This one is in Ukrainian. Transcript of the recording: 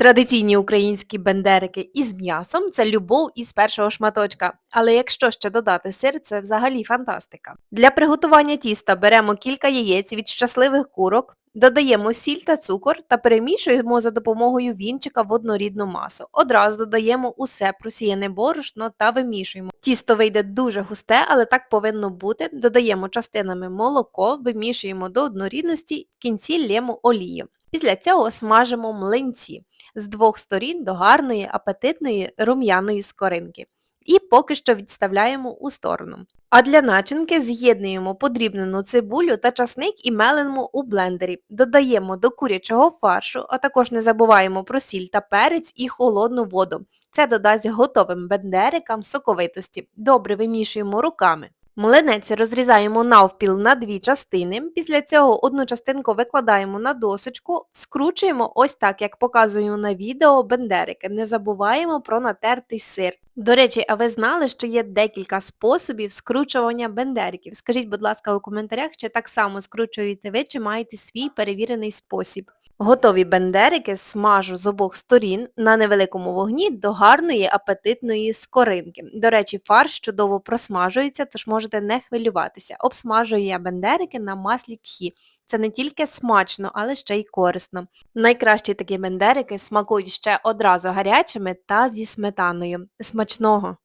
Традиційні українські бендерики із м'ясом це любов із першого шматочка. Але якщо ще додати сир, це взагалі фантастика. Для приготування тіста беремо кілька яєць від щасливих курок, додаємо сіль та цукор та перемішуємо за допомогою вінчика в однорідну масу. Одразу додаємо усе просіяне борошно та вимішуємо. Тісто вийде дуже густе, але так повинно бути. Додаємо частинами молоко, вимішуємо до однорідності, в кінці лємо олію. Після цього смажимо млинці з двох сторін до гарної, апетитної рум'яної скоринки. І поки що відставляємо у сторону. А для начинки з'єднуємо подрібнену цибулю та часник і мелимо у блендері. Додаємо до курячого фаршу, а також не забуваємо про сіль та перець і холодну воду. Це додасть готовим бендерикам соковитості. Добре вимішуємо руками. Млинець розрізаємо навпіл на дві частини. Після цього одну частинку викладаємо на досочку, скручуємо ось так, як показую на відео бендерики. Не забуваємо про натертий сир. До речі, а ви знали, що є декілька способів скручування бендериків? Скажіть, будь ласка, у коментарях, чи так само скручуєте ви, чи маєте свій перевірений спосіб. Готові бендерики смажу з обох сторін на невеликому вогні до гарної апетитної скоринки. До речі, фарш чудово просмажується, тож можете не хвилюватися. Обсмажую я бендерики на маслі кхі. Це не тільки смачно, але ще й корисно. Найкращі такі бендерики смакують ще одразу гарячими та зі сметаною. Смачного!